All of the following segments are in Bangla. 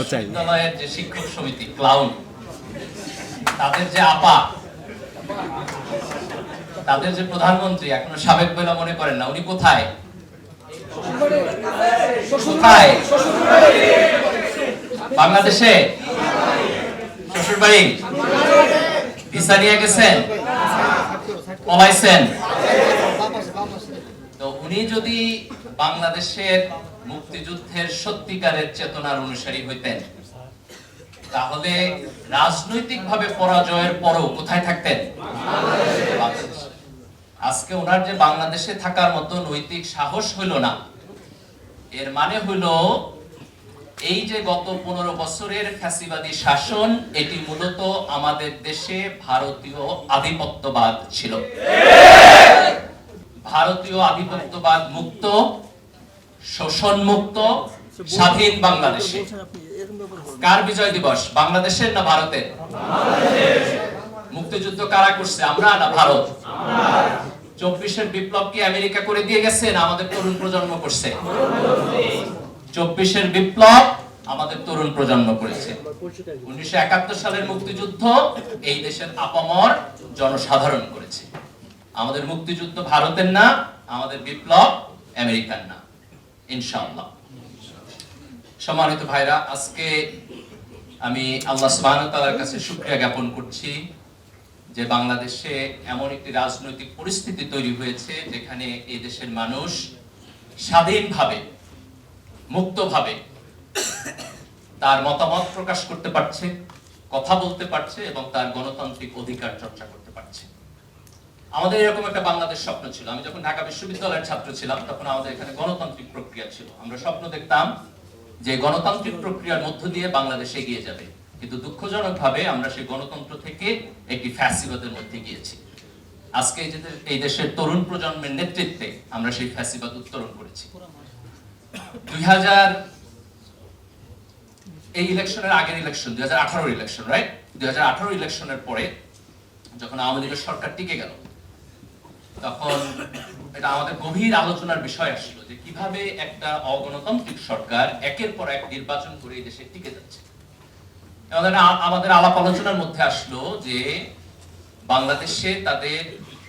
বিশ্ববিদ্যালয়ের যে শিক্ষক সমিতি ক্লাউন তাদের যে আপা তাদের যে প্রধানমন্ত্রী এখনও সাবেক বলে মনে করেন না উনি কোথায়? কোথায়? বাংলাদেশে? শ্বশুর বাড়ি ভিসা নিয়ে গেছেন? পলাইছেন তো উনি যদি বাংলাদেশের মুক্তিযুদ্ধের সত্যিকারের চেতনার অনুসারী হইতেন। তাহলে রাজনৈতিকভাবে পরাজয়ের পরও কোথায় থাকতেন? আজকে ওনার যে বাংলাদেশে থাকার মতো নৈতিক সাহস হইল না, এর মানে হইল এই যে গত পনেরো বছরের ফ্যাসিবাদী শাসন, এটি মূলত আমাদের দেশে ভারতীয় আধিপত্যবাদ ছিল। ভারতীয় আধিপত্যবাদ মুক্ত শোষণ মুক্ত স্বাধীন বাংলাদেশে। কার বিজয় দিবস? বাংলাদেশের না ভারতের? মুক্তিযুদ্ধ কারা করছে? আমরা না ভারত? চব্বিশের বিপ্লব কি আমেরিকা করে দিয়ে গেছে না আমাদের তরুণ প্রজন্ম করছে? চব্বিশের বিপ্লব আমাদের তরুণ প্রজন্ম করেছে। উনিশশো একাত্তর সালের মুক্তিযুদ্ধ এই দেশের আপামর জনসাধারণ করেছে। আমাদের মুক্তিযুদ্ধ ভারতের না, আমাদের বিপ্লব আমেরিকার না। ইনশাআল্লাহ। সম্মানিত ভাইরা, আজকে আমি আল্লাহ সুবহানাহু ওয়া তাআলার কাছে শুকরিয়া জ্ঞাপন করছি যে বাংলাদেশে এমন একটি রাজনৈতিক পরিস্থিতি তৈরি হয়েছে যেখানে এই দেশের মানুষ স্বাধীনভাবে, মুক্তভাবে তার মতামত প্রকাশ করতে পারছে, কথা বলতে পারছে এবং তার গণতান্ত্রিক অধিকার চর্চা করতে পারছে। আমাদের এরকম একটা বাংলাদেশ স্বপ্ন ছিল। আমি যখন ঢাকা বিশ্ববিদ্যালয়ের ছাত্র ছিলাম, তখন আমাদের এখানে গণতান্ত্রিক প্রক্রিয়া ছিল। আমরা স্বপ্ন দেখতাম যে গণতান্ত্রিক প্রক্রিয়ার মধ্য দিয়ে বাংলাদেশ এগিয়ে যাবে। কিন্তু দুঃখজনকভাবে আমরা সেই গণতন্ত্র থেকে একটি ফ্যাসিবাদের মধ্যে গিয়েছি। আজকে এই দেশের তরুণ প্রজন্মের নেতৃত্বে আমরা সেই ফ্যাসিবাদ উত্তরণ করেছি। দুই হাজার এই ইলেকশনের আগের ইলেকশন, দুই হাজার আঠারো ইলেকশন রাইট দুই হাজার আঠারো ইলেকশনের পরে যখন আওয়ামী লীগের সরকার টিকে গেল তখন এটা আমাদের গভীর আলোচনার বিষয় আসলো যে কীভাবে একটা অগণতান্ত্রিক সরকার একের পর এক নির্বাচন করে এই দেশে টিকে যাচ্ছে। আমাদের আলাপ আলোচনার মধ্যে আসলো যে বাংলাদেশে তাদের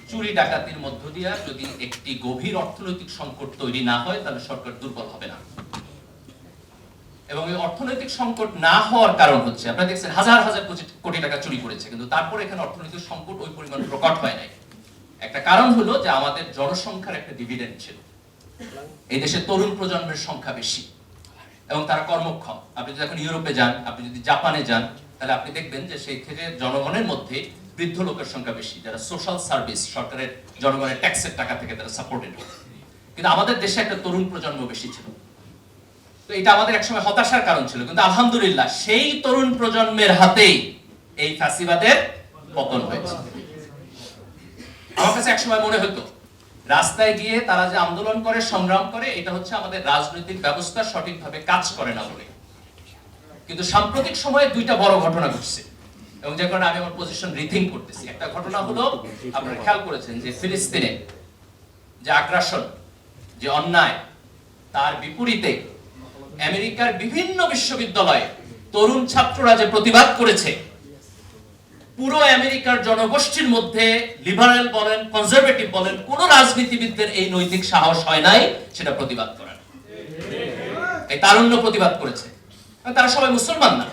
চুরি ডাকাতির মধ্য দিয়ে যদি একটি গভীর অর্থনৈতিক সংকট তৈরি না হয়, তাহলে সরকার দুর্বল হবে না। এবং এই অর্থনৈতিক সংকট না হওয়ার কারণ হচ্ছে, আপনারা দেখছেন হাজার হাজার কোটি টাকা চুরি করেছে, কিন্তু তারপরে এখানে অর্থনৈতিক সংকট ওই পরিমাণ প্রকট হয় নাই। একটা কারণ হলো যে আমাদের জনসংখ্যার একটা ডিভিডেন্ড ছিল। এই দেশে তরুণ প্রজন্মের সংখ্যা বেশি এবং তারা কর্মক্ষম। আপনি যদি এখন ইউরোপে যান, আপনি যদি জাপানে যান, তাহলে আপনি দেখবেন যে সেই থেকে জনগণের মধ্যে বৃদ্ধ লোকের সংখ্যা বেশি। যারা সোশ্যাল সার্ভিস সরকারের জনগণের ট্যাক্সের টাকা থেকে তারা সাপোর্টেড কিন্তু আমাদের দেশে একটা তরুণ প্রজন্ম বেশি ছিল। তো এটা আমাদের একসময় হতাশার কারণ ছিল। কিন্তু আলহামদুলিল্লাহ, সেই তরুণ প্রজন্মের হাতেই এই ফ্যাসিবাদের পতন হয়েছে। আমার কাছে একসময় মনে হতো, রাস্তায় গিয়ে তারা যে আন্দোলন করে, সংগ্রাম করে, এটা হচ্ছে আমাদের রাজনৈতিক ব্যবস্থা সঠিকভাবে কাজ করে না বলে। কিন্তু সাম্প্রতিক সময়ে দুইটা বড় ঘটনা ঘটছে। এবং যে কারণে আমি আমার পজিশন রিথিং করতেছি। একটা ঘটনা হলো, আপনারা খেয়াল করেছেন যে ফিলিস্তিনে যে আগ্রাসন, যে অন্যায়, তার বিপরীতে আমেরিকার বিভিন্ন বিশ্ববিদ্যালয়ে তরুণ ছাত্ররা যে প্রতিবাদ করেছে পুরো আমেরিকার জনগোষ্ঠীর মধ্যে লিবারেল বলেন কনজারভেটিভ বলেন, কোন রাজনীতিবিদদের এই নৈতিক সাহস হয় নাই, সেটা প্রতিবাদ করার এই তারুণ্য প্রতিবাদ করেছে। তারা সবাই মুসলমান না।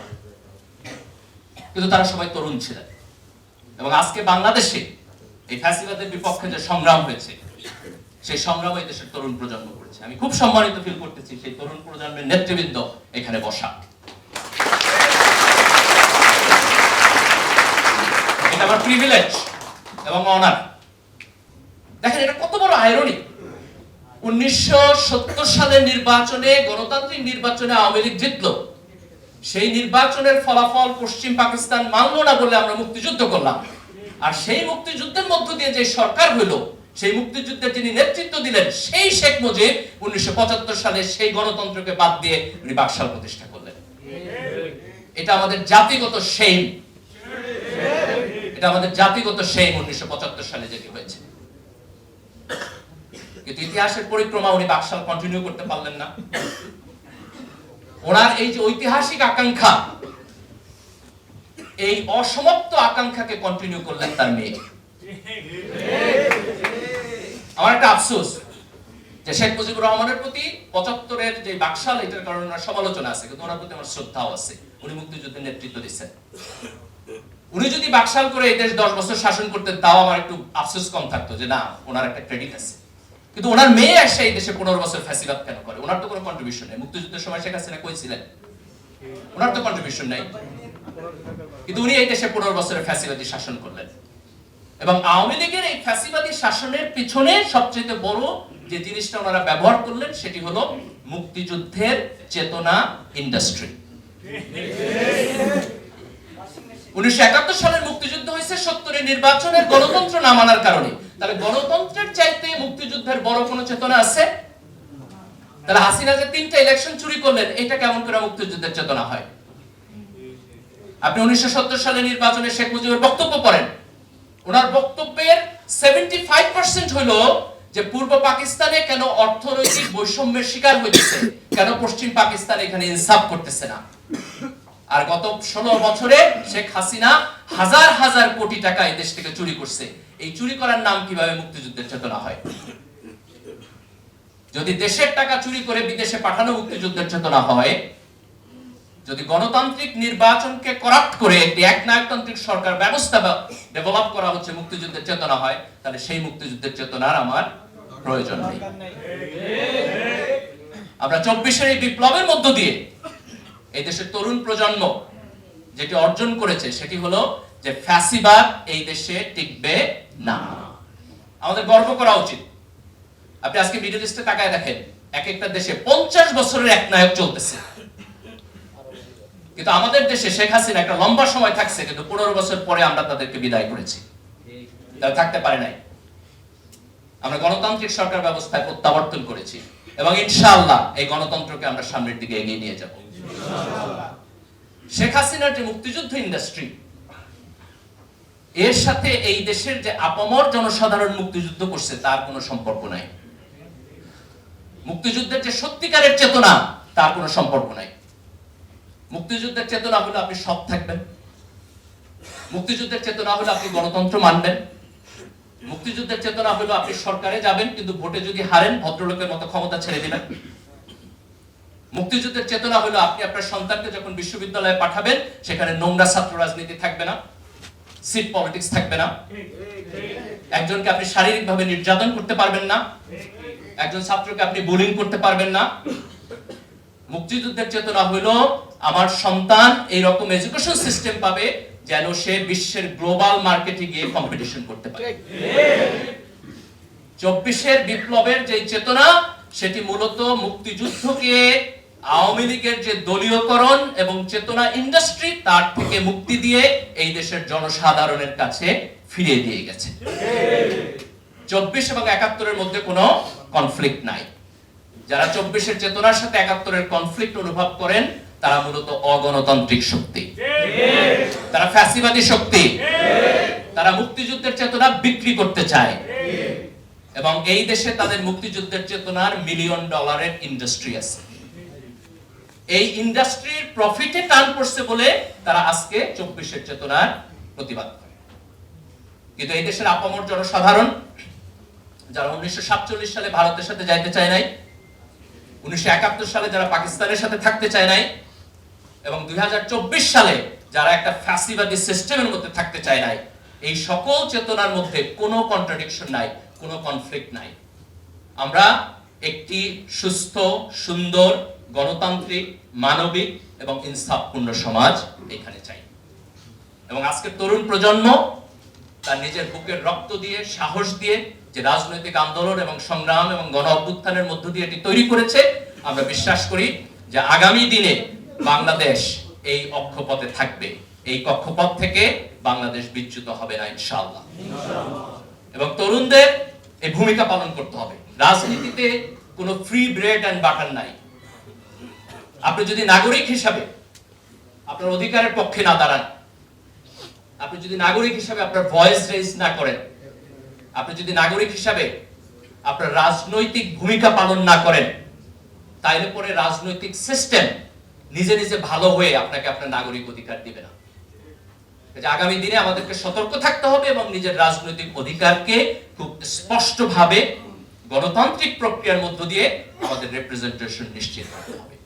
কিন্তু তারা সবাই তরুণ ছিলেন। এবং আজকে বাংলাদেশে এই ফ্যাসিবাদের বিপক্ষে যে সংগ্রাম হয়েছে, সেই সংগ্রাম এই দেশের তরুণ প্রজন্ম করেছে। আমি খুব সম্মানিত ফিল করতেছি, সেই তরুণ প্রজন্মের নেতৃবৃন্দ এখানে বসা। এটা আমার প্রিভিলেজ এবং অনার দেখেন, এটা কত বড় আয়রনি উনিশশো সালের নির্বাচনে, গণতান্ত্রিক নির্বাচনে আওয়ামী লীগ জিতলো। সেই নির্বাচনের ফলাফল পশ্চিম পাকিস্তান মানলো না বলে আমরা মুক্তিযুদ্ধ করলাম। আর সেই মুক্তিযুদ্ধের মধ্য দিয়ে যে সরকার হইল, সেই মুক্তিযুদ্ধের যিনি নেতৃত্ব দিলেন, সেই শেখ মুজিব উনিশশো পঁচাত্তর সালে সেই গণতন্ত্রকে বাদ দিয়ে উনি বাকশাল প্রতিষ্ঠা করলেন। এটা আমাদের জাতিগত সেইম এটা আমাদের জাতিগত সেইম উনিশশো সালে যেটি হয়েছে। কিন্তু ইতিহাসের পরিক্রমা উনি বাকশাল কন্টিনিউ করতে পারলেন না। ওনার এই যে ঐতিহাসিক আকাঙ্ক্ষা, এই অসমাপ্ত আকাঙ্ক্ষাকে কন্টিনিউ করলেন তার মেয়ে। আমার একটা আফসোস যে শেখ মুজিবুর রহমানের প্রতি পঁচাত্তরের যে বাকশাল, এটার কারণে সমালোচনা আছে, কিন্তু ওনার প্রতি আমার শ্রদ্ধাও আছে। উনি মুক্তিযুদ্ধের নেতৃত্ব দিচ্ছেন। উনি যদি বাকশাল করে এই দেশ দশ বছর শাসন করতেন, তাও আমার একটু আফসোস কম থাকতো যে, না, ওনার একটা ক্রেডিট আছে। কিন্তু ওনার মেয়ে আসে এই দেশে পনেরো বছর ফ্যাসিবাদ কেন করে? ওনার তো কোনো কন্ট্রিবিউশন নেই। মুক্তিযুদ্ধের সময় শেখ হাসিনা কইছিলেন ওনার তো কন্ট্রিবিউশন নেই। কিন্তু উনি এই দেশে পনেরো বছরের ফ্যাসিবাদী শাসন করলেন। এবং আওয়ামী লীগের এই ফ্যাসিবাদী শাসনের পিছনে সবচেয়ে বড় যে জিনিসটা ওনারা ব্যবহার করলেন, সেটি হলো মুক্তিযুদ্ধের চেতনা ইন্ডাস্ট্রি উনিশশো একাত্তর সালের মুক্তিযুদ্ধ হয়েছে সত্তরের নির্বাচনের গণতন্ত্র না মানার কারণে। তাহলে গণতন্ত্রের চাইতে মুক্তিযুদ্ধের বড় কোনো চেতনা আছে? তাহলে হাসিনা যে তিনটা ইলেকশন চুরি করলেন, এটা কেমন করে মুক্তিযুদ্ধের চেতনা হয়? আপনি উনিশশো সত্তর সালে নির্বাচনে শেখ মুজিবের বক্তব্য পড়েন। ওনার বক্তব্যের সেভেন্টি ফাইভ পার্সেন্ট হলো যে পূর্ব পাকিস্তানে কেন অর্থনৈতিক বৈষম্যের শিকার হইতেছে, কেন পশ্চিম পাকিস্তান এখানে ইনসাফ করতেছে না? আর গত ষোলো বছরে শেখ হাসিনা হাজার হাজার কোটি টাকা এই দেশ থেকে চুরি করছে। এই চুরি করার নাম কীভাবে মুক্তিযুদ্ধের চেতনা হয়? যদি দেশের টাকা চুরি করে বিদেশে পাঠানো মুক্তিযুদ্ধের চেতনা হয়, যদি গণতান্ত্রিক নির্বাচনকে করাপ্ট করে একটি একনায়কতান্ত্রিক সরকার ব্যবস্থা ডেভেলপ করা হচ্ছে মুক্তিযুদ্ধের চেতনা হয়, তাহলে সেই মুক্তিযুদ্ধের চেতনার আমার প্রয়োজন নেই। আমরা চব্বিশের এই বিপ্লবের মধ্য দিয়ে এই দেশের তরুণ প্রজন্ম যেটি অর্জন করেছে, সেটি হলো যে ফ্যাসিবাদ এই দেশে টিকবে না। আমাদের গর্ব করা উচিত। আপনি আজকে মিডল ইস্টে তাকায় দেখেন এক একটা দেশে পঞ্চাশ বছরের এক নায়ক চলতেছে। কিন্তু আমাদের দেশে শেখ হাসিনা একটা লম্বা সময় থাকছে, কিন্তু পনেরো বছর পরে আমরা তাদেরকে বিদায় করেছি। তারা থাকতে পারে নাই। আমরা গণতান্ত্রিক সরকার ব্যবস্থায় প্রত্যাবর্তন করেছি এবং ইনশাআল্লাহ এই গণতন্ত্রকে আমরা সামনের দিকে এগিয়ে নিয়ে যাব। শেখ হাসিনার যে মুক্তিযুদ্ধ ইন্ডাস্ট্রি এর সাথে এই দেশের যে আপামর জনসাধারণ মুক্তিযুদ্ধ করছে, তার কোনো সম্পর্ক নাই। মুক্তিযুদ্ধের যে সত্যিকারের চেতনা, তার কোনো সম্পর্ক নাই। মুক্তিযুদ্ধের চেতনা হলো আপনি সব থাকবেন। মুক্তিযুদ্ধের চেতনা হলো আপনি গণতন্ত্র মানবেন। মুক্তিযুদ্ধের চেতনা হলো আপনি সরকারে যাবেন, কিন্তু ভোটে যদি হারেন, ভদ্রলোকের মতো ক্ষমতা ছেড়ে দিবেন। মুক্তিযুদ্ধের চেতনা হলো আপনি আপনার সন্তানকে যখন বিশ্ববিদ্যালয়ে পাঠাবেন, সেখানে নোংরা ছাত্র রাজনীতি থাকবে না, সিট পলিটিক্স থাকবে না। একজনকে আপনি শারীরিকভাবে নির্যাতন করতে পারবেন না, একজন ছাত্রকে আপনি বুলিং করতে পারবেন না। মুক্তিযুদ্ধের চেতনা হলো আমার সন্তান এই রকম এডুকেশন সিস্টেম পাবে যেন সে বিশ্বের গ্লোবাল মার্কেটে গিয়ে কম্পিটিশন করতে পারে। চব্বিশের বিপ্লবের যে চেতনা, সেটি মূলত মুক্তিযুদ্ধকে আওয়ামী লীগের যে দলীয়করণ এবং চেতনা ইন্ডাস্ট্রি তার থেকে মুক্তি দিয়ে এই দেশের জনসাধারণের কাছে ফিরিয়ে দিয়ে গেছে। চব্বিশ এবং একাত্তরের মধ্যে কোনো কনফ্লিক্ট নাই। যারা চব্বিশের চেতনার সাথে একাত্তরের কনফ্লিক্ট অনুভব করেন, তারা মূলত অগণতান্ত্রিক শক্তি। তারা ফ্যাসিবাদী শক্তি। তারা মুক্তিযুদ্ধের চেতনা বিক্রি করতে চায়। এবং এই দেশে তাদের মুক্তিযুদ্ধের চেতনার মিলিয়ন ডলারের ইন্ডাস্ট্রি আছে। এই ইন্ডাস্ট্রির প্রফিটে টান পড়ছে বলে তারা আজকে চব্বিশের চেতনার প্রতিবাদ করে। কিন্তু এই দেশের আপামর জনসাধারণ, যারা উনিশশো সাতচল্লিশ সালে ভারতের সাথে যাইতে চায় নাই, উনিশশো একাত্তর সালে যারা পাকিস্তানের সাথে থাকতে চায় নাই, এবং দুই হাজার চব্বিশ সালে যারা একটা ফ্যাসিবাদী সিস্টেমের মধ্যে থাকতে চায় নাই, এই সকল চেতনার মধ্যে কোনো কন্ট্রাডিকশন নাই, কোনো কনফ্লিক্ট নাই। আমরা একটি সুস্থ, সুন্দর গণতান্ত্রিক, মানবিক এবং ইনসাফপূর্ণ সমাজ এখানে চাই। এবং আজকের তরুণ প্রজন্ম তার নিজের বুকের রক্ত দিয়ে, সাহস দিয়ে যে রাজনৈতিক আন্দোলন এবং সংগ্রাম এবং গণ অভ্যুত্থানের মধ্য দিয়ে এটি তৈরি করেছে, আমরা বিশ্বাস করি যে আগামী দিনে বাংলাদেশ এই অক্ষপথে থাকবে। এই কক্ষপথ থেকে বাংলাদেশ বিচ্যুত হবে না, ইনশাআল্লাহ। এবং তরুণদের এই ভূমিকা পালন করতে হবে। রাজনীতিতে কোনো ফ্রি ব্রেড অ্যান্ড বাটার নাই। আপনি যদি নাগরিক হিসাবে আপনার অধিকারের পক্ষে না দাঁড়ান, আপনি যদি নাগরিক হিসাবে আপনার ভয়েস রেজ না করেন, আপনি যদি নাগরিক হিসাবে আপনার রাজনৈতিক ভূমিকা পালন না করেন, তাইলে পরে রাজনৈতিক সিস্টেম নিজে নিজে ভালো হয়ে আপনাকে আপনার নাগরিক অধিকার দিবে না। আগামী দিনে আমাদেরকে সতর্ক থাকতে হবে এবং নিজের রাজনৈতিক অধিকারকে খুব স্পষ্টভাবে গণতান্ত্রিক প্রক্রিয়ার মধ্য দিয়ে আমাদের রিপ্রেজেন্টেশন নিশ্চিত করতে হবে।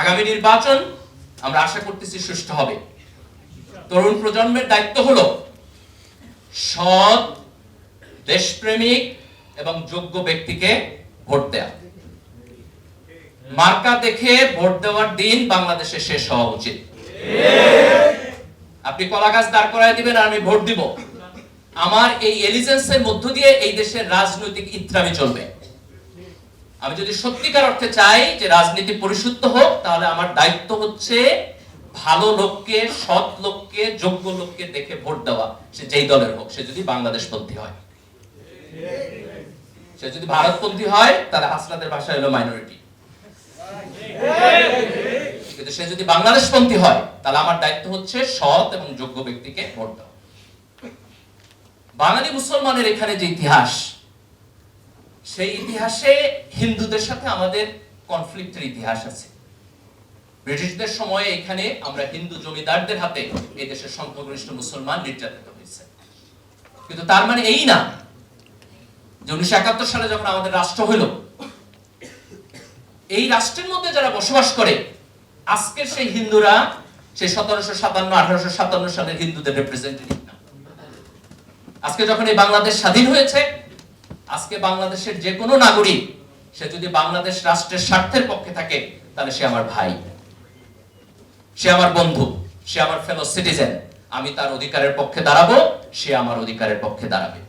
আগামী নির্বাচন আমরা আশা করতেছি সুষ্ঠু হবে। তরুণ প্রজন্মের দায়িত্ব হলো সৎ, দেশপ্রেমিক এবং যোগ্য ব্যক্তিকে ভোট দেয়া। মার্কা দেখে ভোট দেওয়ার দিন বাংলাদেশে শেষ হওয়া উচিত। আপনি কলা গাছ দাঁড় করায় দিবেন আর আমি ভোট দিব। আমার এই এলিজেন্সের মধ্য দিয়ে এই দেশের রাজনৈতিক ইত্রামি চলবে। আমি যদি সত্যিকার অর্থে চাই যে রাজনীতি পরিশুদ্ধ হোক, তাহলে আমার দায়িত্ব হচ্ছে ভালো লোককে, সৎ লোককে, যোগ্য লোককে দেখে ভোট দেওয়া, সে যেই দলের হোক, সে যদি বাংলাদেশপন্থী হয়। সে যদি ভারতপন্থী হয়, তাহলে হাসনাদের ভাষা হলো মাইনরিটি কিন্তু সে যদি বাংলাদেশপন্থী হয়, তাহলে আমার দায়িত্ব হচ্ছে সৎ এবং যোগ্য ব্যক্তিকে ভোট দেওয়া। বাঙালি মুসলমানের এখানে যে ইতিহাস সেই ইতিহাসে হিন্দুদের সাথে আমাদের কনফ্লিক্টের ইতিহাস আছে। ব্রিটিশদের সময়ে এখানে আমরা হিন্দু জমিদারদের হাতে এই দেশের সংখ্যাগরিষ্ঠ মুসলমান নির্যাতিত হয়েছে। কিন্তু তার মানে এই না যে উনিশশো একাত্তর সালে যখন আমাদের রাষ্ট্র হইল এই রাষ্ট্রের মধ্যে যারা বসবাস করে আজকের সেই হিন্দুরা সেই সতেরোশো সাতান্ন, আঠারোশো সাতান্ন সালের হিন্দুদের রিপ্রেজেন্টেটিভ না। আজকে যখন এই বাংলাদেশ স্বাধীন হয়েছে আজকে বাংলাদেশের যে কোনো নাগরিক, সে যদি বাংলাদেশ রাষ্ট্রের স্বার্থের পক্ষে থাকে, তাহলে সে আমার ভাই। সে আমার বন্ধু, সে আমার ফেলো সিটিজেন আমি তার অধিকারের পক্ষে দাঁড়াবো, সে আমার অধিকারের পক্ষে দাঁড়াবে।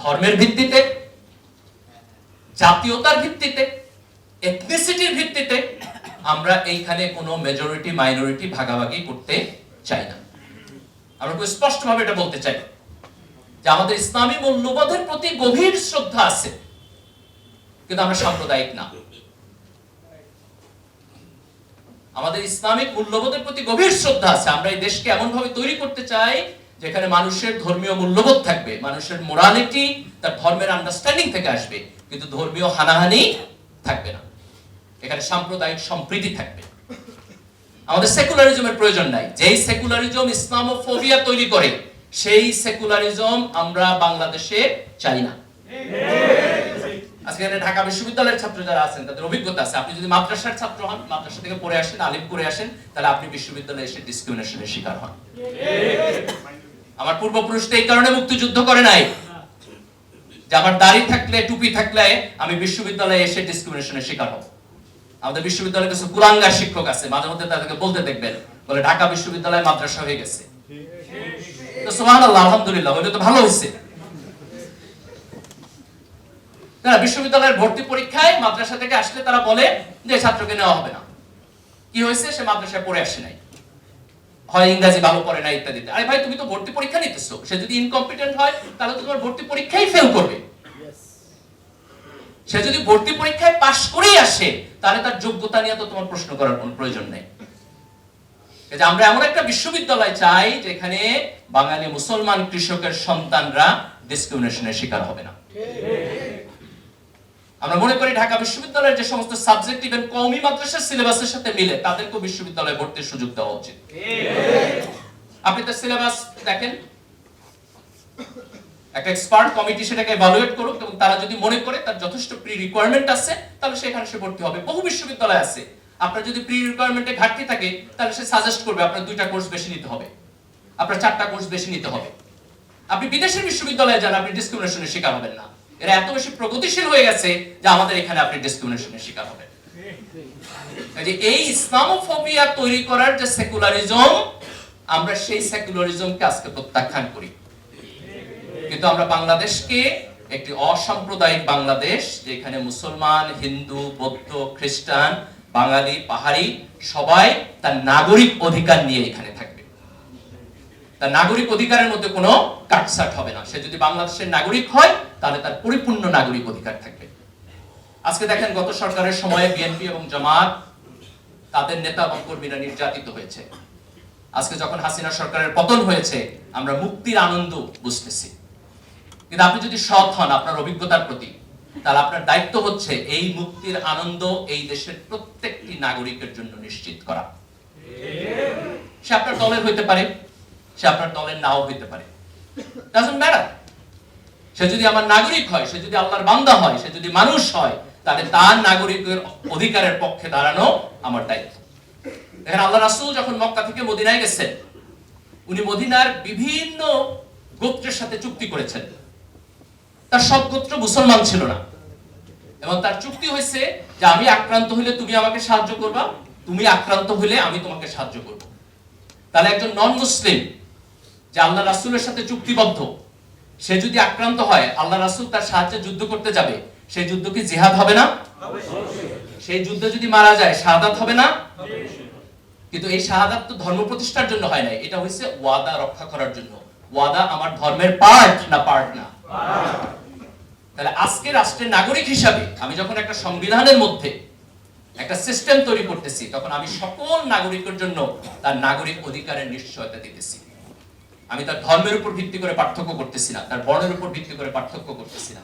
ধর্মের ভিত্তিতে, জাতীয়তার ভিত্তিতে এথনিসিটির ভিত্তিতে, আমরা এইখানে কোনো মেজরিটি মাইনরিটি ভাগাভাগি করতে চাই না। আমরা খুব স্পষ্টভাবে এটা বলতে চাই। যে আমাদের ইসলামী মূল্যবোধের প্রতি গভীর শ্রদ্ধা আছে, কিন্তু আমরা সাম্প্রদায়িক না। আমাদের ইসলামিক মূল্যবোধের প্রতি গভীর শ্রদ্ধা আছে। আমরা এই দেশকে এমন ভাবে তৈরি করতে চাই যেখানে মানুষের ধর্মীয় মূল্যবোধ থাকবে, মানুষের মোরালিটি তার ধর্মের আন্ডারস্ট্যান্ডিং থেকে আসবে, কিন্তু ধর্মীয় হানাহানি থাকবে না। এখানে সাম্প্রদায়িক সম্প্রীতি থাকবে। আমাদের সেকুলারিজমের প্রয়োজন নাই। যেই সেকুলারিজম ইসলাম ইসলামোফোবিয়া তৈরি করে সেই সেকুলারিজম আমরা বাংলাদেশে চাই না। আজকে ঢাকা বিশ্ববিদ্যালয়ের ছাত্র যারা আছেন, তাদের অভিজ্ঞতা আছে। আপনি যদি মাদ্রাসার ছাত্র হন, মাদ্রাসা থেকে পড়ে আসেন, আলিম করে আসেন, তাহলে আপনি বিশ্ববিদ্যালয়ে এসে ডিসক্রিমিনেশনের শিকার হন। আমার পূর্বপুরুষ তো এই কারণে মুক্তিযুদ্ধ করে নাই যে আমার দাড়ি থাকলে, টুপি থাকলে আমি বিশ্ববিদ্যালয়ে এসে ডিসক্রিমিনেশনের শিকার হব। আমাদের বিশ্ববিদ্যালয়ে কিছু কুলাঙ্গার শিক্ষক আছে, মাঝে মধ্যে তাদেরকে বলতে দেখবেন, বলে ঢাকা বিশ্ববিদ্যালয় মাদ্রাসা হয়ে গেছে। সুবহানাল্লাহ ভালো বিশ্ববিদ্যালয়ের ভর্তি পরীক্ষায় মাদ্রাসা থেকে আসলে তারা বলে যে ছাত্রকে নেওয়া হবে না। কি হয়েছে সে মাদ্রাসায় পড়ে আসে নাই। হয় ইংরেজি ভালো পড়ে না, ইত্যাদি আরে ভাই, তুমি তো ভর্তি পরীক্ষা নিতেছো। সে যদি ইনকম্পিটেন্ট হয়, তাহলে তোমার ভর্তি পরীক্ষাই ফেল করবে। সে যদি ভর্তি পরীক্ষায় পাশ করেই আসে, তাহলে তার যোগ্যতা নিয়ে তো তোমার প্রশ্ন করার কোনো প্রয়োজন নেই। যে আমরা এমন একটা বিশ্ববিদ্যালয় চাই যেখানে বাঙালি মুসলমান কৃষকের সন্তানরা ডিসক্রিমিনেশনের শিকার হবে না। আমরা মনে করি ঢাকা বিশ্ববিদ্যালয়ের যে সমস্ত সাবজেক্ট ইভেন কওমি মাদ্রাসার সিলেবাসের সাথে মিলে, তাদেরকেও বিশ্ববিদ্যালয়ে ভর্তির সুযোগ দেওয়া উচিত। আপনি তার সিলেবাস দেখেন। একটা এক্সপার্ট কমিটি সেটাকে এভালুয়েট করুক এবং তারা যদি মনে করে তার যথেষ্ট প্রি রিকোয়ারমেন্ট আছে, তাহলে সেখানে সে ভর্তি হবে। বহু বিশ্ববিদ্যালয় আছে। আপনার যদি প্রি রিকোয়ারমেন্টে ঘাটতি থাকে, তাহলে সে সাজেস্ট করবে আপনার দুইটা কোর্স বেশি নিতে হবে। আপনার চারটা কোর্স বেশি নিতে হবে। আপনি বিদেশের বিশ্ববিদ্যালয়ে যান, আপনি ডিসক্রিমিনেশনের শিকার হবেন না। এরা এত বেশি প্রগতিশীল হয়ে গেছে যে আমাদের এখানে আপনি ডিসক্রিমিনেশনের শিকার হবেন। কাজে এই ইসলামোফোবিয়া তৈরি করার যে সেকুলারিজম আমরা সেই সেকুলারিজমকে আজকে প্রত্যাখ্যান করি। কিন্তু আমরা বাংলাদেশকে একটি অসাম্প্রদায়িক বাংলাদেশ, যেখানে মুসলমান, হিন্দু, বৌদ্ধ, খ্রিস্টান বাঙালি পাহাড়ি সবাই তার নাগরিক অধিকার নিয়ে এখানে থাকবে। তার নাগরিক অধিকারের মধ্যে কোনো কাটসাট হবে না। সে যদি বাংলাদেশের নাগরিক হয়, তাহলে তার পরিপূর্ণ নাগরিক অধিকার থাকবে। আজকে দেখেন গত সরকারের সময়ে বিএনপি এবং জামাত তাদের নেতা এবং কর্মীরা নির্যাতিত হয়েছে। আজকে যখন হাসিনা সরকারের পতন হয়েছে, আমরা মুক্তির আনন্দ বুঝতেছি। কিন্তু আপনি যদি সৎ হন, আপনার অভিজ্ঞতার প্রতি তাহলে আপনার দায়িত্ব হচ্ছে এই মুক্তির আনন্দ এই দেশের প্রত্যেকটি নাগরিকের জন্য নিশ্চিত করা। সে আপনার দলের হইতে পারে, সে আপনার দলের নাও হইতে পারে। সে যদি আমার নাগরিক হয়, সে যদি আল্লাহর বান্দা হয়, সে যদি মানুষ হয়, তাহলে তার নাগরিকের অধিকারের পক্ষে দাঁড়ানো আমার দায়িত্ব। দেখেন, আল্লাহ রাসূল যখন মক্কা থেকে মদিনায় গেছেন, উনি মদিনার বিভিন্ন গোত্রের সাথে চুক্তি করেছেন। তার সব গোত্র মুসলমান ছিল না। এবং তার চুক্তি হয়েছে যে আমি আক্রান্ত হইলে তুমি আমাকে সাহায্য করবা, তুমি আক্রান্ত হইলে আমি তোমাকে সাহায্য করব। তাহলে একজন নন মুসলিম যে আল্লাহ রাসূলের সাথে চুক্তিবদ্ধ, সে যদি আক্রান্ত হয়, আল্লাহ রাসূল তার সাহায্যে যুদ্ধ করতে যাবে, সেই যুদ্ধ কি জিহাদ হবে না? সেই যুদ্ধে যদি মারা যায়, শাহাদাত হবে না? কিন্তু এই শাহাদাত তো ধর্ম প্রতিষ্ঠার জন্য হয় না এটা হয়েছে ওয়াদা রক্ষা করার জন্য। ওয়াদা আমার ধর্মের পার্ট না পার্ট না। তাহলে আজকে রাষ্ট্রের নাগরিক হিসাবে আমি যখন একটা সংবিধানের মধ্যে একটা সিস্টেম তৈরি করতেছি, তখন আমি সকল নাগরিকের জন্য তার নাগরিক অধিকারের নিশ্চয়তা দিতেছি। আমি তার ধর্মের উপর ভিত্তি করে পার্থক্য করতেছি না, তার বর্ণের উপর ভিত্তি করে পার্থক্য করতেছি না,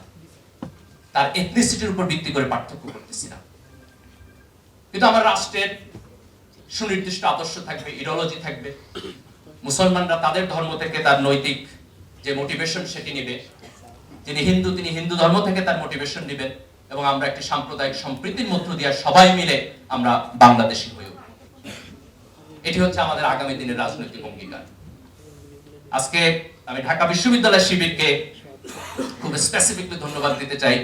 তার এথনিসিটির উপর ভিত্তি করে পার্থক্য করতেছি না। কিন্তু আমার রাষ্ট্রের সুনির্দিষ্ট আদর্শ থাকবে ইডিওলজি থাকবে। মুসলমানরা তাদের ধর্ম থেকে তার নৈতিক যে মোটিভেশন সেটি নেবে যিনি হিন্দু, তিনি হিন্দু ধর্ম থেকে তার মোটিভেশন নেবেন এবং আমরা একটি সাম্প্রদায়িক সম্প্রীতির মধ্য দিয়ে সবাই মিলে আমরা বাংলাদেশী হয়ে এটি হচ্ছে আমাদের আগামী দিনের রাজনৈতিক অঙ্গীকার। আজকে আমি ঢাকা বিশ্ববিদ্যালয় শিবিরকে খুব স্পেসিফিকলি ধন্যবাদ দিতে চাই।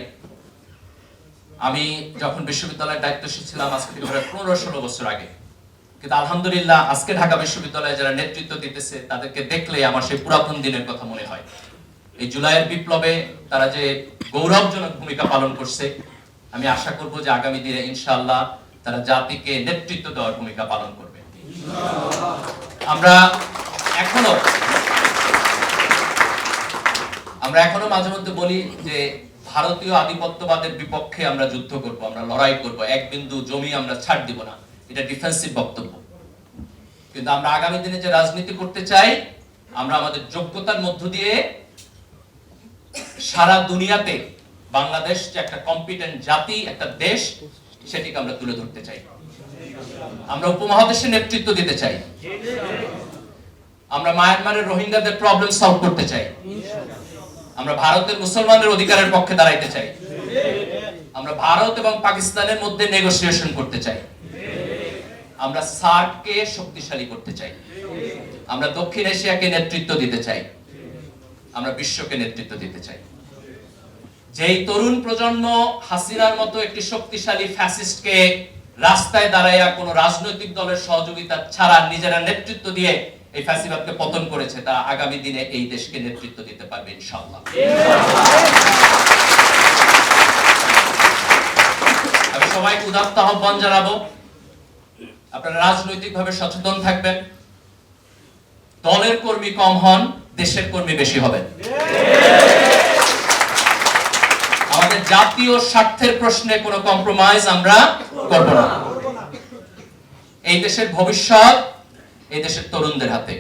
আমি যখন বিশ্ববিদ্যালয়ের দায়িত্বশীল ছিলাম আজকে থেকে প্রায় পনেরো, ষোলো বছর আগে, কিন্তু আলহামদুলিল্লাহ আজকে ঢাকা বিশ্ববিদ্যালয়ে যারা নেতৃত্ব দিতেছে, তাদেরকে দেখলে আমার সেই পুরাতন দিনের কথা মনে হয়। এই জুলাইয়ের বিপ্লবে তারা যে গৌরবজনক ভূমিকা পালন করছে, আমি আশা করব যে আগামী দিনে ইনশাআল্লাহ তারা জাতিকে নেতৃত্ব দেওয়ার ভূমিকা পালন করবে। আমরা এখনও আমরা এখনও মাঝে মধ্যে বলি যে ভারতীয় আধিপত্যবাদের বিপক্ষে আমরা যুদ্ধ করব, আমরা লড়াই করব, এক বিন্দু জমি আমরা ছাড় দিব না, এটা ডিফেন্সিভ বক্তব্য। কিন্তু আমরা আগামী দিনে যে রাজনীতি করতে চাই, আমরা আমাদের যোগ্যতার মধ্য দিয়ে সারা দুনিয়াতে বাংলাদেশ যে একটা কম্পিটেন্ট জাতি, একটা দেশ, সেটিকে আমরা তুলে ধরতে চাই। আমরা উপমহাদেশে নেতৃত্ব দিতে চাই। আমরা মায়ানমারের রোহিঙ্গাদের প্রবলেম সলভ করতে চাই। আমরা ভারতের মুসলমানদের অধিকারের পক্ষে দাঁড়াইতে চাই। আমরা ভারত এবং পাকিস্তানের মধ্যে নেগোসিয়েশন করতে চাই। আমরা সার্ককে শক্তিশালী করতে চাই। আমরা দক্ষিণ এশিয়াকে নেতৃত্ব দিতে চাই। আমরা বিশ্বকে নেতৃত্ব দিতে চাই। যেই তরুণ প্রজন্ম হাসিনার মতো একটি শক্তিশালী ফ্যাসিস্টকে রাস্তায় দাঁড়াইয়া কোন রাজনৈতিক দলের সহযোগিতা ছাড়া নিজেরা নেতৃত্ব দিয়ে এই ফ্যাসিবাদকে পতন করেছে তা আগামী দিনে এই দেশকে নেতৃত্ব দিতে পারবে ইনশাআল্লাহ। আমি সবাইকে উদাত্ত আহ্বান জানাব, আপনারা রাজনৈতিকভাবে সচেতন থাকবেন, দলের কর্মী কম হন দেশের কর্মী বেশি হবেন আমাদের জাতীয় স্বার্থের প্রশ্নে কোনো কম্প্রোমাইজ আমরা করব না। এই দেশের ভবিষ্যৎ, এই দেশের তরুণদের হাতে।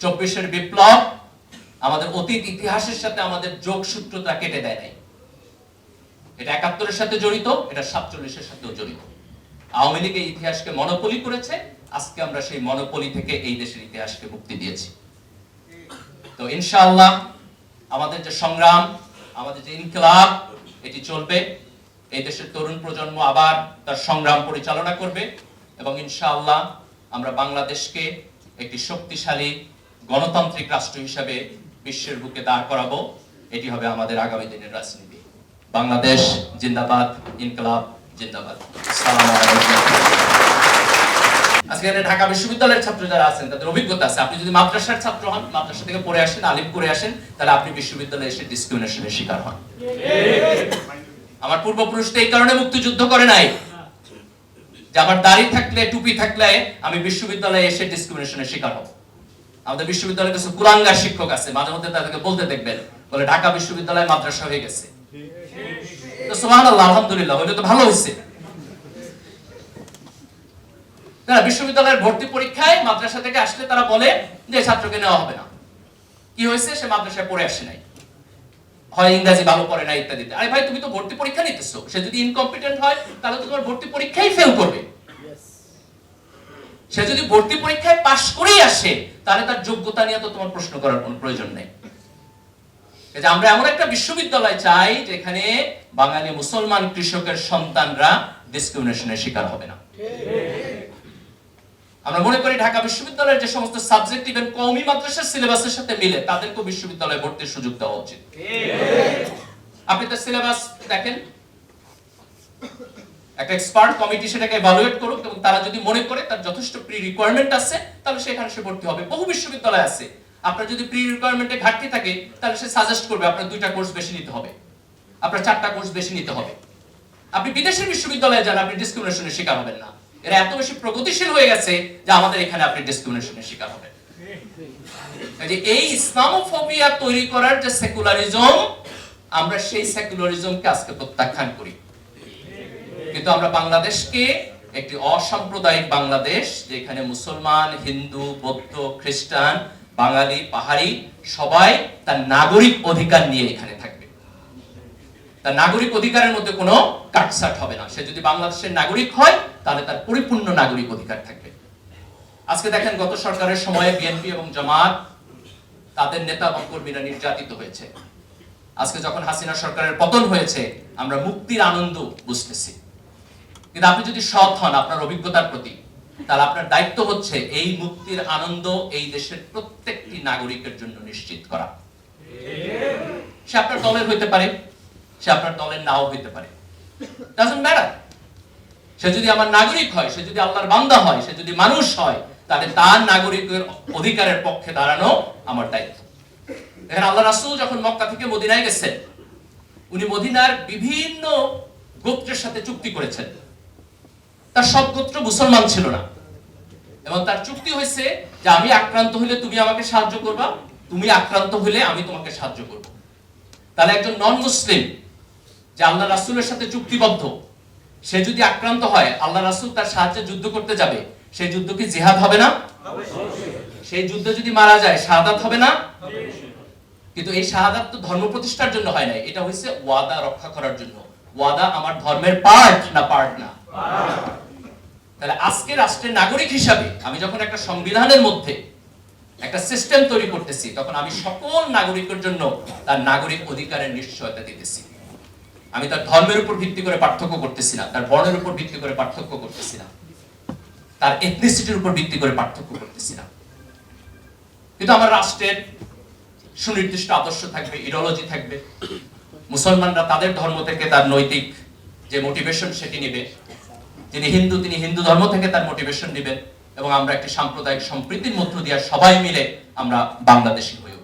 চব্বিশের বিপ্লব আমাদের অতীত ইতিহাসের সাথে আমাদের যোগসূত্রতা কেটে দেয় নাই। এটা একাত্তরের সাথে জড়িত, এটা সাতচল্লিশের সাথেও জড়িত। আওয়ামী লীগ এই ইতিহাসকে মনোপলি করেছে, আজকে আমরা সেই মনোপলি থেকে এই দেশের ইতিহাসকে মুক্তি দিয়েছি। তো ইনশাআল্লাহ আমাদের যে সংগ্রাম, আমাদের যে ইনকলাব, এটি চলবে। এই দেশের তরুণ প্রজন্ম আবার তার সংগ্রাম পরিচালনা করবে এবং ইনশাআল্লাহ আমরা বাংলাদেশকে একটি শক্তিশালী গণতান্ত্রিক রাষ্ট্র হিসাবে বিশ্বের বুকে দাঁড় করাবো। এটি হবে আমাদের আগামী দিনের রাজনীতি। বাংলাদেশ জিন্দাবাদ, ইনকলাব জিন্দাবাদ। আসসালামু আলাইকুম। আজকে এখানে ঢাকা বিশ্ববিদ্যালয়ের ছাত্র যারা আছেন, তাদের অভিজ্ঞতা আছে। আপনি যদি মাদ্রাসার ছাত্র হন, মাদ্রাসা থেকে পড়ে আসেন, আলিম করে আসেন, তাহলে আপনি বিশ্ববিদ্যালয়ে এসে ডিসক্রিমিনেশনের শিকার হন। আমার পূর্বপুরুষ তো এই কারণে মুক্তিযুদ্ধ করে নাই যে আমার দাড়ি থাকলে, টুপি থাকলে আমি বিশ্ববিদ্যালয়ে এসে ডিসক্রিমিনেশনের শিকার হব। আমাদের বিশ্ববিদ্যালয়ে কিছু কুলাঙ্গার শিক্ষক আছে, মাঝে মধ্যে তাদেরকে বলতে দেখবেন, বলে ঢাকা বিশ্ববিদ্যালয় মাদ্রাসা হয়ে গেছে। তো সুবহানাল্লাহ, আলহামদুলিল্লাহ, হইলে তো ভালো হয়েছে তারা বিশ্ববিদ্যালয়ের ভর্তি পরীক্ষায় মাদ্রাসা থেকে আসলে তারা বলে যে ছাত্রকে নেওয়া হবে না। কি হয়েছে? সে মাদ্রাসায় পড়ে আসে নাই। হয় ইংরেজি ভালো পড়ে না ইত্যাদিতে। আরে ভাই তুমি তো ভর্তি পরীক্ষা নিতেছো। সে যদি ইনকম্পিটেন্ট হয় তাহলে তো তোমার ভর্তি পরীক্ষাই ফেল করবে। সে যদি ভর্তি পরীক্ষায় পাশ করেই আসে তাহলে তার যোগ্যতা নিয়ে তো তোমার প্রশ্ন করার কোনো প্রয়োজন নেই। আমরা এমন একটা বিশ্ববিদ্যালয় চাই যেখানে বাঙালি মুসলমান কৃষকের সন্তানরা ডিসক্রিমিনেশনের শিকার হবে না। আমরা মনে করি ঢাকা বিশ্ববিদ্যালয়ের যে সমস্ত সাবজেক্ট ইভেন কওমি মাদ্রাসার সিলেবাসের সাথে মিলে তাদেরকে বিশ্ববিদ্যালয়ে ভর্তির সুযোগ দেওয়া উচিত। আপনি তার সিলেবাস দেখেন। একটা এক্সপার্ট কমিটি সেটাকে এভালুয়েট করুক এবং তারা যদি মনে করে তার যথেষ্ট প্রি রিকোয়ারমেন্ট আছে, তাহলে সেখানে সে ভর্তি হবে। বহু বিশ্ববিদ্যালয় আছে। আপনার যদি প্রি রিকোয়ারমেন্টে ঘাটতি থাকে, তাহলে সে সাজেস্ট করবে, আপনার দুইটা কোর্স বেশি নিতে হবে। আপনার চারটা কোর্স বেশি নিতে হবে। আপনি বিদেশের বিশ্ববিদ্যালয়ে যান, আপনি ডিসক্রিমিনেশনের শিকার হবেন না। এরা এত বেশি প্রগতিশীল হয়ে গেছে যে আমাদের এখানে আপনি ডিসক্রিমিনেশনের শিকার হবেন। যে এই ইসলামোফোবিয়া তৈরি করার যে সেকুলারিজম আমরা সেই সেকুলারিজমকে আজকে প্রত্যাখ্যান করি। কিন্তু আমরা বাংলাদেশকে একটি অসাম্প্রদায়িক বাংলাদেশ, যেখানে মুসলমান, হিন্দু, বৌদ্ধ, খ্রিস্টান, বাঙালি, পাহাড়ি, সবাই তার নাগরিক অধিকার নিয়ে এখানে থাকবে। তার নাগরিক অধিকারের মধ্যে কোনো কাটসাট হবে না। সে যদি বাংলাদেশের নাগরিক হয় তাহলে তার পরিপূর্ণ নাগরিক অধিকার থাকবে। আজকে দেখেন গত সরকারের সময়ে বিএনপি এবং জামাত তাদের নেতা এবং কর্মীরা নির্যাতিত হয়েছে। আজকে যখন হাসিনা সরকারের পতন হয়েছে, আমরা মুক্তির আনন্দ বুঝতেছি। কিন্তু আপনি যদি সৎ হন আপনার অভিজ্ঞতার প্রতি, তাহলে আপনার দায়িত্ব হচ্ছে এই মুক্তির আনন্দ এই দেশের প্রত্যেকটি নাগরিকের জন্য নিশ্চিত করা। সে আপনার দলের হইতে পারে, সে আপনার দলের নাও হইতে পারে। ম্যাটার সে যদি আমার নাগরিক হয়, সে যদি আল্লাহর বান্দা হয়, সে যদি মানুষ হয়, তাহলে তার নাগরিকের অধিকারের পক্ষে দাঁড়ানো আমার দায়িত্ব। দেখেন, আল্লাহ রাসূল যখন মক্কা থেকে মদিনায় গেছেন, উনি মদিনার বিভিন্ন গোত্রের সাথে চুক্তি করেছেন। তার সব গোত্র মুসলমান ছিল না। এবং তার চুক্তি হয়েছে যে আমি আক্রান্ত হলে তুমি আমাকে সাহায্য করবা, তুমি আক্রান্ত হলে আমি তোমাকে সাহায্য করব। তাহলে একজন নন মুসলিম যে আল্লাহ রাসূলের সাথে চুক্তিবদ্ধ সে যদি আক্রান্ত হয়, আল্লাহ রাসূল তার সাহায্যে যুদ্ধ করতে যাবে, সেই যুদ্ধ কি জিহাদ হবে না? সেই যুদ্ধে যদি মারা যায়, শাহাদাত হবে না? কিন্তু এই শাহাদাত তো ধর্ম প্রতিষ্ঠার জন্য হয় না এটা হয়েছে ওয়াদা রক্ষা করার জন্য। ওয়াদা আমার ধর্মের পার্ট না পার্ট না? তাহলে আজকে রাষ্ট্রের নাগরিক হিসাবে আমি যখন একটা সংবিধানের মধ্যে একটা সিস্টেম তৈরি করতেছি, তখন আমি সকল নাগরিকের জন্য তার নাগরিক অধিকারের নিশ্চয়তা দিতেছি। আমি তার ধর্মের উপর ভিত্তি করে পার্থক্য করতেছি না, তার বর্ণের উপর ভিত্তি করে পার্থক্য করতেছি না, তার এথনিসিটির উপর ভিত্তি করে পার্থক্য করতেছি না। কিন্তু আমার রাষ্ট্রের সুনির্দিষ্ট আদর্শ থাকবে ইডিওলজি থাকবে, মুসলমানরা তাদের ধর্ম থেকে তার নৈতিক যে মোটিভেশন সেটি নেবে, যিনি হিন্দু তিনি হিন্দু ধর্ম থেকে তার মোটিভেশন নেবেন, এবং আমরা একটি সাম্প্রদায়িক সম্প্রীতির মধ্য দিয়ে সবাই মিলে আমরা বাংলাদেশী হয়ে